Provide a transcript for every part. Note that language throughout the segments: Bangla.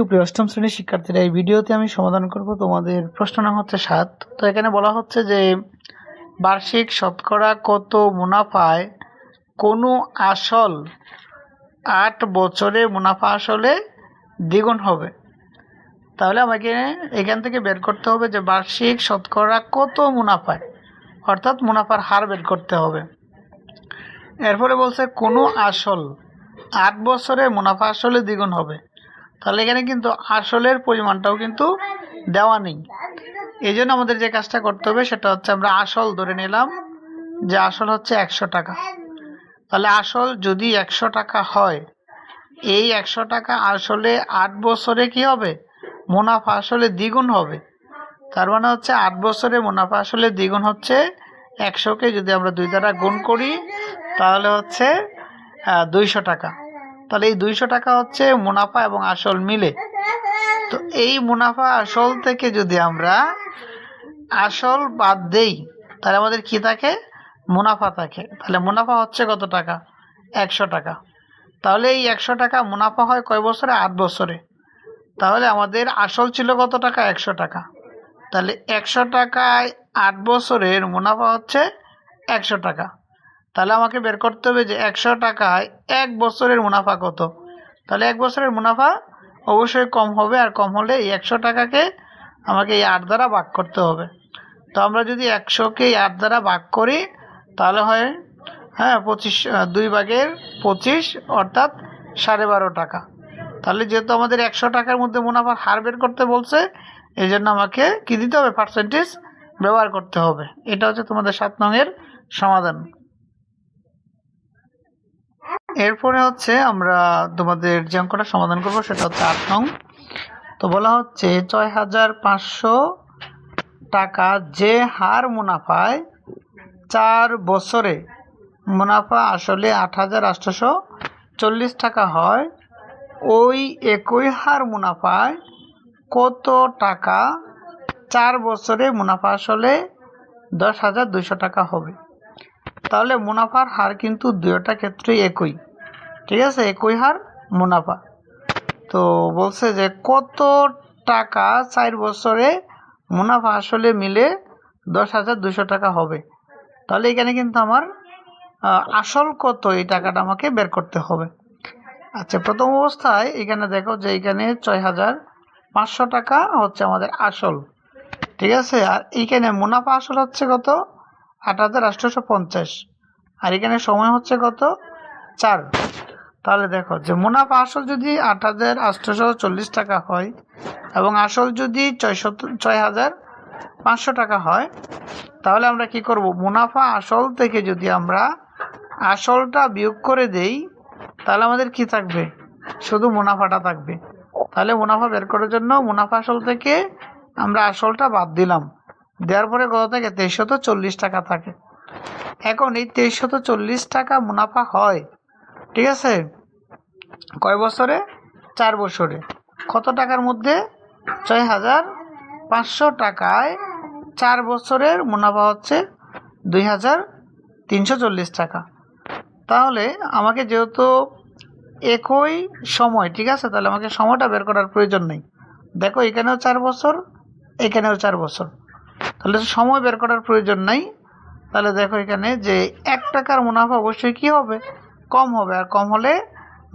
সুপ্রিয় অষ্টম শ্রেণির শিক্ষার্থীরা, এই ভিডিওতে আমি সমাধান করব তোমাদের প্রশ্ন নাম হচ্ছে সাত। তো এখানে বলা হচ্ছে যে, বার্ষিক শতকরা কত মুনাফায় কোনো আসল আট বছরে মুনাফা আসলে দ্বিগুণ হবে? তাহলে আমাকে এখান থেকে বের করতে হবে যে, বার্ষিক শতকরা কত মুনাফায়? অর্থাৎ মুনাফার হার বের করতে হবে। এরপরে বলছে, কোনো আসল আট বছরে মুনাফা আসলে দ্বিগুণ হবে। তাহলে এখানে কিন্তু আসলের পরিমাণটাও কিন্তু দেওয়া নেই। এই জন্য আমাদের যে কাজটা করতে হবে সেটা হচ্ছে আমরা আসল ধরে নিলাম যে আসল হচ্ছে একশো টাকা। তাহলে আসল যদি একশো টাকা হয়, এই একশো টাকা আসলে আট বছরে কি হবে? মুনাফা আসলে দ্বিগুণ হবে। তার মানে হচ্ছে আট বছরে মুনাফা আসলে দ্বিগুণ হচ্ছে একশোকে যদি আমরা দুই দ্বারা গুণ করি, তাহলে হচ্ছে দুইশো টাকা। তাহলে এই দুইশো টাকা হচ্ছে মুনাফা এবং আসল মিলে। তো এই মুনাফা আসল থেকে যদি আমরা আসল বাদ দেই, তাহলে আমাদের কি থাকে? মুনাফা থাকে। তাহলে মুনাফা হচ্ছে কত টাকা? একশো টাকা। তাহলে এই একশো টাকা মুনাফা হয় কয় বছরে? আট বছরে। তাহলে আমাদের আসল ছিল কত টাকা? একশো টাকা। তাহলে একশো টাকায় আট বছরের মুনাফা হচ্ছে একশো টাকা। তাহলে আমাকে বের করতে হবে যে একশো টাকায় এক বছরের মুনাফা কত? তাহলে এক বছরের মুনাফা অবশ্যই কম হবে আর কম হলে এই একশো টাকাকে আমাকে এই আট দ্বারা ভাগ করতে হবে। তো আমরা যদি একশোকে এই আট দ্বারা ভাগ করি, তাহলে হয় হ্যাঁ পঁচিশ, দুই ভাগের পঁচিশ অর্থাৎ সাড়ে বারো টাকা। তাহলে যেহেতু আমাদের একশো টাকার মধ্যে মুনাফার হার বের করতে বলছে এই জন্য আমাকে কী দিতে হবে? পার্সেন্টেজ ব্যবহার করতে হবে। এটা হচ্ছে তোমাদের সাত নঙের সমাধান। এরপরে হচ্ছে আমরা তোমাদের যে অঙ্কটা সমাধান করব, সেটা হচ্ছে আট নং। তো বলা হচ্ছে ছয় হাজার পাঁচশো টাকা যে হার মুনাফায় চার বছরে, মুনাফা আসলে আট হাজার আটশোশো চল্লিশ টাকা হয়। ওই একই হার মুনাফায় কত টাকা? চার বছরে মুনাফা আসলে দশ হাজার দুইশো টাকা হবে। তাহলে মুনাফার হার কিন্তু দুয়োটা ক্ষেত্রেই একই। ঠিক আছে, একই হার, মুনাফা। তো বলছে যে কত টাকা চার বছরে মুনাফা আসলে মিলে দশ হাজার দুশো টাকা হবে? তাহলে এখানে কিন্তু আমার আসল কত এই টাকাটা আমাকে বের করতে হবে। আচ্ছা প্রথম অবস্থায় এখানে দেখো যে এখানে ছয় হাজার পাঁচশো টাকা হচ্ছে আমাদের আসল। ঠিক আছে, আর এইখানে মুনাফা আসল হচ্ছে কত? আট হাজার পঞ্চাশ আর এখানে সময় হচ্ছে কত? চার। তাহলে দেখো, যে মুনাফা আসল যদি আট হাজার চল্লিশ টাকা হয় এবং আসল যদি ছয়শত ছয় হাজার পাঁচশো টাকা হয়, তাহলে আমরা কি করব? মুনাফা আসল থেকে যদি আমরা আসলটা বিয়োগ করে দেই, তাহলে আমাদের কি থাকবে? শুধু মুনাফাটা থাকবে। তাহলে মুনাফা বের করার জন্য মুনাফা আসল থেকে আমরা আসলটা বাদ দিলাম। দেওয়ার পরে কত থাকে? তেইশশত চল্লিশ টাকা থাকে। এখন এই তেইশশত চল্লিশ টাকা মুনাফা হয় ঠিক আছে? কয় বছরে? চার বছরে। কত টাকার মধ্যে? ছয় হাজার পাঁচশো টাকায় চার বছরের মুনাফা হচ্ছে দুই হাজার তিনশো চল্লিশ টাকা। তাহলে আমাকে যেহেতু একই সময়, ঠিক আছে? তাহলে আমাকে সময়টা বের করার প্রয়োজন নেই। দেখো, এখানেও চার বছর, এখানেও চার বছর। তাহলে সময় বের করার প্রয়োজন নেই। তাহলে দেখো এখানে যে এক টাকার মুনাফা অবশ্যই কী হবে? কম হবে আর কম হলে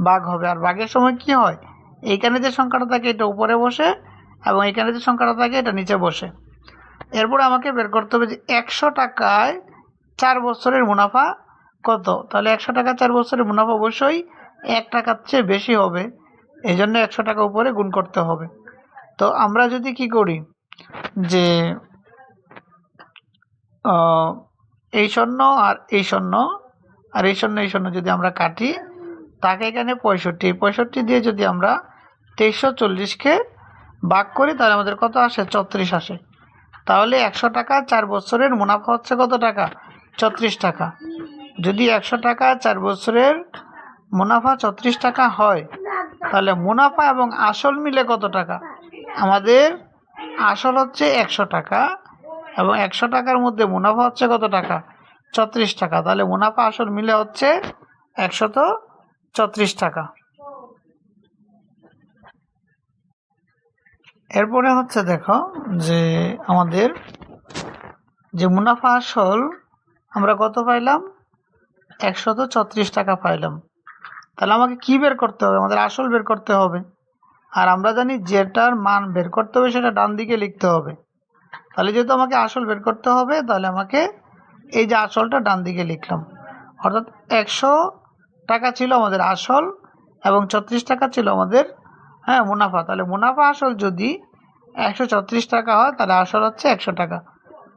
বাঘ হবে। আর বাঘের সময় কি হয়? এইখানে যে সংখ্যাটা থাকে, এটা উপরে বসে এবং এখানে যে সংখ্যাটা থাকে, এটা নিচে বসে। এরপরে আমাকে বের করতে হবে যে একশো টাকায় চার বছরের মুনাফা কত? তাহলে একশো টাকা চার বছরের মুনাফা অবশ্যই এক টাকার চেয়ে বেশি হবে। এই জন্য একশো টাকা উপরে গুণ করতে হবে। তো আমরা যদি কি করি? যে এই শূন্য আর এই শূন্য আর এই শূন্য এই শূন্য যদি আমরা কাটি, তাকে এখানে পঁয়ষট্টি পঁয়ষট্টি দিয়ে যদি আমরা তেইশশো চল্লিশকে ভাগ করি, তাহলে আমাদের কত আসে? চত্রিশ আসে। তাহলে একশো টাকা চার বছরের মুনাফা হচ্ছে কত টাকা? ছত্রিশ টাকা। যদি একশো টাকা চার বছরের মুনাফা ছত্রিশ টাকা হয়, তাহলে মুনাফা এবং আসল মিলে কত টাকা? আমাদের আসল হচ্ছে একশো টাকা এবং একশো টাকার মধ্যে মুনাফা হচ্ছে কত টাকা? ছত্রিশ টাকা। তাহলে মুনাফা আসল মিলে হচ্ছে একশত ছত্রিশ টাকা। এরপরে হচ্ছে দেখো যে আমাদের যে মুনাফা আসল আমরা কত পাইলাম? একশত ছত্রিশ টাকা পাইলাম। তাহলে আমাকে কি বের করতে হবে? আমাদের আসল বের করতে হবে। আর আমরা জানি যেটার মান বের করতে হবে সেটা ডান দিকে লিখতে হবে। তাহলে যেহেতু আমাকে আসল বের করতে হবে, তাহলে আমাকে এই যে আসলটা ডান দিকে লিখলাম। অর্থাৎ একশো টাকা ছিল আমাদের আসল এবং ছত্রিশ টাকা ছিল আমাদের হ্যাঁ মুনাফা। তাহলে মুনাফা আসল যদি একশো ছত্রিশ টাকা হয়, তাহলে আসল হচ্ছে একশো টাকা।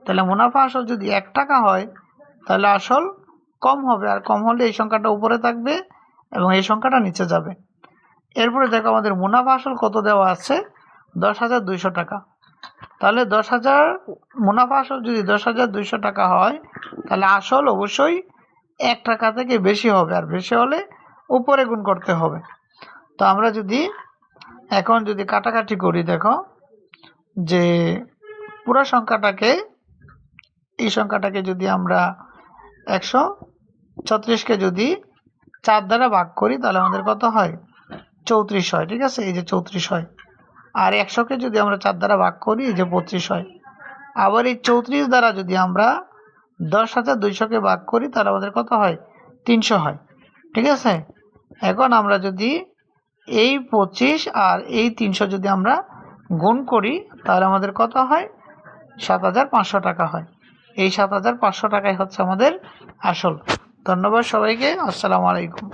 তাহলে মুনাফা আসল যদি এক টাকা হয়, তাহলে আসল কম হবে। আর কম হলে এই সংখ্যাটা উপরে থাকবে এবং এই সংখ্যাটা নিচে যাবে। এরপরে দেখো আমাদের মুনাফা আসল কত দেওয়া আছে? দশ হাজার দুইশো টাকা। তাহলে দশ হাজার মুনাফা আসল যদি দশ হাজার দুইশো টাকা হয়, তাহলে আসল অবশ্যই এক টাকা থেকে বেশি হবে, আর বেশি হলে উপরে গুণ করতে হবে। তো আমরা যদি এখন যদি কাটাকাটি করি, দেখো, যে পুরো সংখ্যাটাকে, এই সংখ্যাটাকে যদি আমরা একশো ছত্রিশকে যদি চার দ্বারা ভাগ করি, তাহলে আমাদের কত হয়? চৌত্রিশ হয়, ঠিক আছে? এই যে চৌত্রিশ হয়। আর একশোকে যদি আমরা চার দ্বারা ভাগ করি, এই যে পঁচিশ হয়। আবার এই চৌত্রিশ দ্বারা যদি আমরা দশ হাজার দুইশোকে ভাগ করি, তাহলে আমাদের কত হয়? তিনশো হয়। ঠিক আছে? এখন আমরা যদি এই পঁচিশ আর এই তিনশো যদি আমরা গুণ করি, তাহলে আমাদের কত হয়? সাত হাজার পাঁচশো টাকা হয়। এই সাত হাজার পাঁচশো টাকাই হচ্ছে আমাদের আসল। ধন্যবাদ সবাইকে। আসসালামু আলাইকুম।